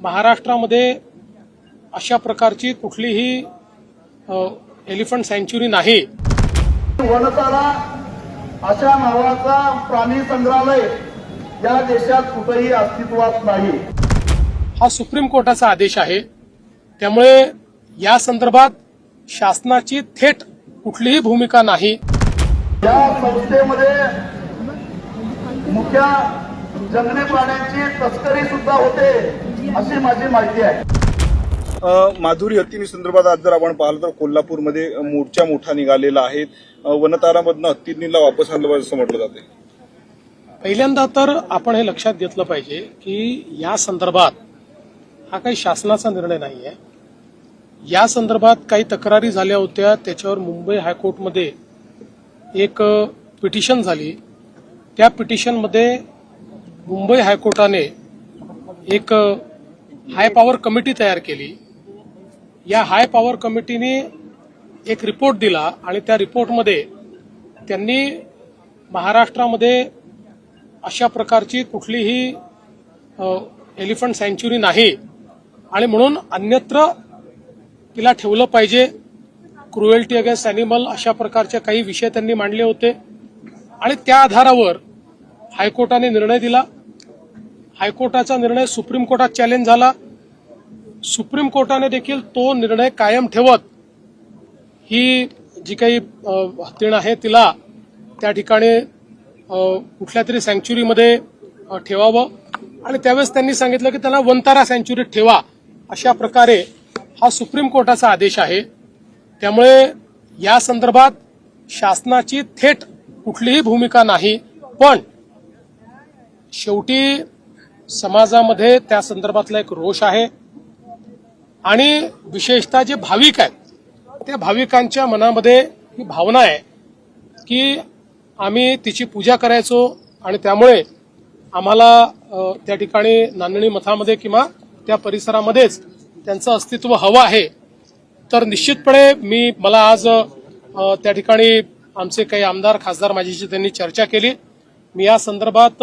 महाराष्ट्रामध्ये अशा प्रकारची कुठलीही एलिफंट सँच्युरी नाही. वनतारा अशा नावाचा प्राणी संग्रहालय या देशात कुठेही अस्तित्वात नाही. हा सुप्रीम कोर्टाचा आदेश आहे. त्यामुळे या संदर्भात शासनाची थेट कुठलीही भूमिका नाही. या संस्थेमध्ये मुख्य जंगली प्राण्यांची तस्करी सुद्धा होते. अशी माझी माहिती आहे. अ, माधुरी हत्तीनी संदर्भात आज जर आपण पाहिलं तर कोल्हापूरमध्ये मोर्चा मोठा निघालेला आहे. वनतारामधनं हत्तींनीला वापस आणलं पाहिजे असं म्हटलं जाते पहिल्यांदा तर आपण हे लक्षात घेतलं पाहिजे की या संदर्भात हा काही शासनाचा निर्णय नाही आहे या संदर्भात काही तक्रारी झाल्या होत्या. त्याच्यावर मुंबई हायकोर्टमध्ये एक पिटिशन झाली. त्या पिटिशनमध्ये मुंबई हायकोर्टाने एक हाय पॉवर कमिटी तयार केली. या हाय पॉवर कमिटीने एक रिपोर्ट दिला आणि त्या रिपोर्टमध्ये त्यांनी महाराष्ट्रामध्ये अशा प्रकारची कुठलीही एलिफंट सँच्युरी नाही. आणि म्हणून अन्यत्र तिला ठेवलं पाहिजे. क्रुएल्टी अगेन्स्ट अॅनिमल अशा प्रकारचे काही विषय त्यांनी मांडले होते. आणि त्या आधारावर हायकोर्टाने निर्णय दिला. हायकोर्टाचा निर्णय सुप्रीम कोर्टात चॅलेंज झाला. सुप्रीम कोर्टाने देखील तो निर्णय कायम ठेवत. ही जी काही हत्तीण आहे तिला त्या ठिकाणी कुठल्या तरी सँच्युरीमध्ये ठेवावं. आणि त्यावेळेस त्यांनी सांगितलं की त्यांना वंतारा सँच्युरीत ठेवा अशा प्रकारे हा सुप्रीम कोर्टाचा आदेश आहे. त्यामुळे या संदर्भात शासनाची थेट कुठलीही भूमिका नाही. पण शेवटी समाजामध्ये त्या संदर्भातला एक रोष आहे. आणि विशेषतः जे भाविक आहेत त्या भाविकांच्या मनामध्ये ही भावना आहे की आम्ही तिची पूजा करायचो आणि त्यामुळे आम्हाला त्या ठिकाणी नांदणी मठामध्ये किंवा त्या परिसरामध्येच त्यांचं अस्तित्व हवं आहे. तर निश्चितपणे मी मला आज त्या ठिकाणी आमचे काही आमदार खासदार माझ्याशी त्यांनी चर्चा केली. मी या संदर्भात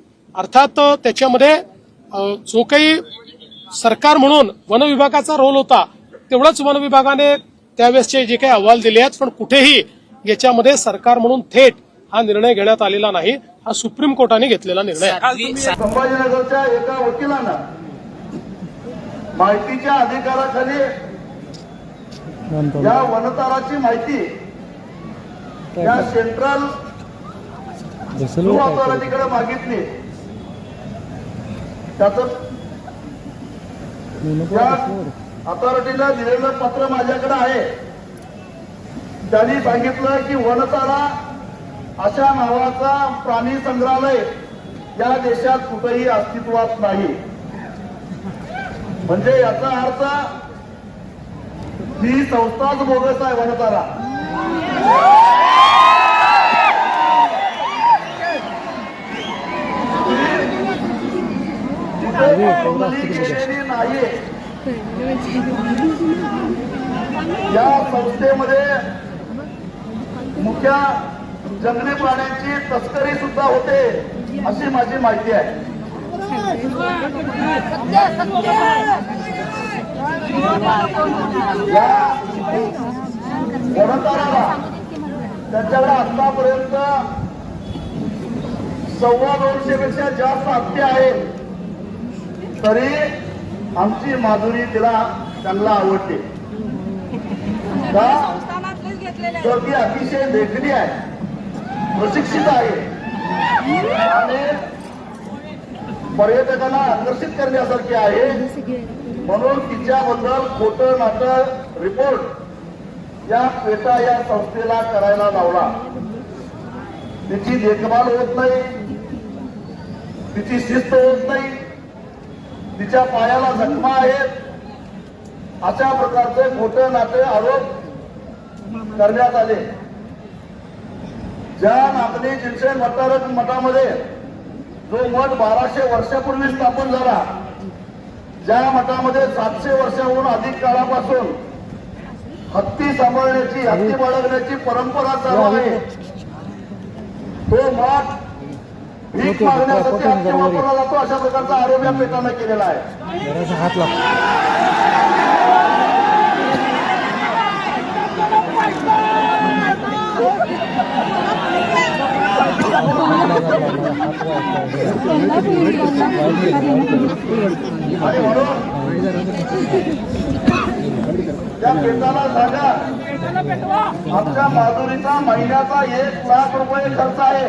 अर्थात त्याच्यामध्ये जो काही सरकार म्हणून वन विभागाचा रोल होता तेवढंच वन विभागाने त्यावेळेसचे जे काही अहवाल दिले आहेत पण कुठेही याच्यामध्ये सरकार म्हणून थेट हा निर्णय घेण्यात आलेला नाही. हा सुप्रीम कोर्टाने घेतलेला निर्णय आहे. संभाजीनगरच्या एका वकिलानं माहितीच्या अधिकाराखाली या वनताराची माहिती या सेंट्रल मागितली. त्याचं या अथॉरिटीला दिलेलं पत्र माझ्याकडे आहे. त्यांनी सांगितलं की वनतारा अशा नावाचा प्राणी संग्रहालय या देशात कुठेही अस्तित्वात नाही. म्हणजे याचा अर्थ ही संस्थाच बोगस आहे वनतारा कुठे नोंदणी केलेली नाही या संस्थेमध्ये मुख्या जंगली प्राण्यांची तस्करी सुद्धा होते अशी माझी माहिती आहे. त्याच्याकडे आतापर्यंत सव्वा दोनशे पेक्षा जास्त हत्या आहेत. तरी आमची माधुरी तिला त्यांना आवडते. तर ती अतिशय लेखनी आहे प्रशिक्षित आहे. आणि पर्यटकांना आकर्षित करण्यासारखी आहे. म्हणून तिच्याबद्दल खोटं नाटक रिपोर्ट या पेटा या संस्थेला करायला लावला. तिची देखभाल होत नाही. तिची शिस्त होत नाही. तिच्या पायाला जखमा आहेत. अशा प्रकारचे खोटे नाते आरोप करण्यात आले. ज्या नागरी जिनसेन मठार मठामध्ये जो मठ बाराशे वर्षापूर्वी स्थापन झाला ज्या मठामध्ये सातशे वर्षाहून अधिक काळापासून हत्ती सांभाळण्याची हत्ती बाळगण्याची परंपरा चालू आहे. तो मठ भीक मागण्यासाठी वापरला जातो अशा प्रकारचा आरोप या पेटानं केलेला आहे. हात त्या पेटाला आमच्या माधुरीचा महिन्याचा एक लाख रुपये खर्च आहे.